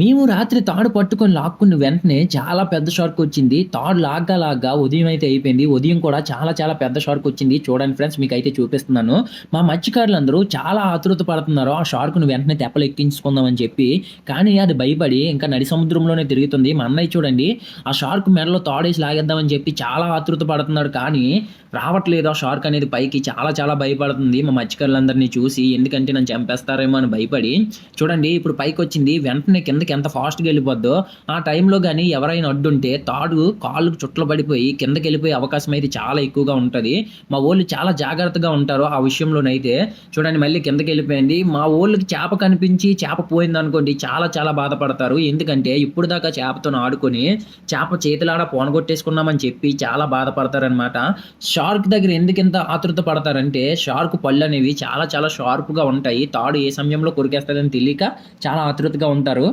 మేము రాత్రి తాడు పట్టుకొని లాక్కున్న వెంటనే చాలా పెద్ద షార్క్ వచ్చింది. తాడు లాగ్గా లాగ్గా ఉదయం అయితే అయిపోయింది. ఉదయం కూడా చాలా చాలా పెద్ద షార్క్ వచ్చింది. చూడండి ఫ్రెండ్స్ మీకైతే చూపిస్తున్నాను. మా మత్స్యకారులందరూ చాలా ఆతృత పడుతున్నారు. ఆ షార్క్ను వెంటనే తెప్పలు ఎక్కించుకుందామని చెప్పి. కానీ అది భయపడి ఇంకా నడి సముద్రంలోనే తిరుగుతుంది. మా అన్నయ్య చూడండి ఆ షార్క్ మెడలో తాడేసి లాగేద్దామని చెప్పి చాలా ఆతృత పడుతున్నాడు. కానీ రావట్లేదు ఆ షార్క్ అనేది పైకి. చాలా చాలా భయపడుతుంది మా మత్స్యకారులందరినీ చూసి. ఎందుకంటే నన్ను చంపేస్తారేమో అని భయపడి. చూడండి ఇప్పుడు పైకి వచ్చింది వెంటనే కింద కిందకి ఎంత ఫాస్ట్‌గా వెళ్ళిపోద్దో ఆ టైంలో కానీ ఎవరైనా అడ్డుంటే తాడు కాళ్ళకు చుట్టలు పడిపోయి కిందకెళ్ళిపోయే అవకాశం అయితే చాలా ఎక్కువగా ఉంటుంది మా వాళ్ళు చాలా జాగ్రత్తగా ఉంటారు ఆ విషయంలోనైతే. చూడండి మళ్ళీ కిందకి వెళ్ళిపోయింది మా వాళ్ళకి చేప కనిపించి చేప పోయిందనుకోండి చాలా చాలా బాధపడతారు. ఎందుకంటే ఇప్పుడు దాకా చేపతోని ఆడుకొని చేప చేతులాడ పోనగొట్టేసుకున్నామని చెప్పి చాలా బాధపడతారనమాట. షార్క్ దగ్గర ఎందుకింత ఆతృత పడతారంటే షార్క్ పళ్ళు అనేవి చాలా చాలా షార్ప్‌గా ఉంటాయి. తాడు ఏ సమయంలో కొరికేస్తుందని తెలియక చాలా ఆతృతగా ఉంటారు.